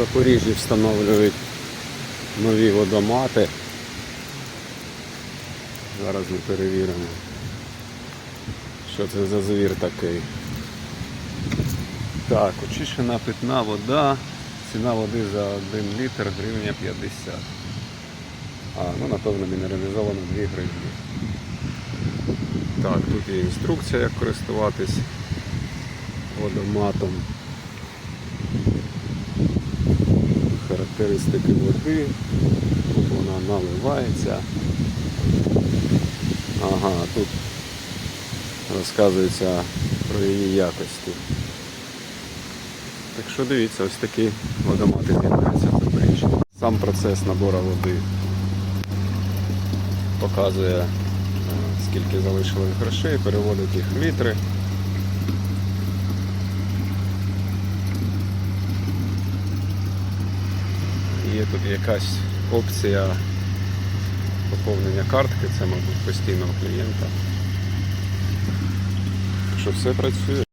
Запоріжжі встановлюють нові водомати. Зараз ми перевіримо, що це за звір такий. Так, очищена питна вода. Ціна води за 1 літр гривня 50. А, ну напевно мінералізовано 2 гривні. Так, тут є інструкція, як користуватись водоматом. Характеристики води. Тут вона наливається. Ага, тут розказується про її якості. Так що дивіться, ось такі водомати з'являються в. Сам процес набору води показує, е, скільки залишилось грошей, переводить їх в літри. Є тут якась опція поповнення картки, це, мабуть, постійного клієнта. Так що все працює.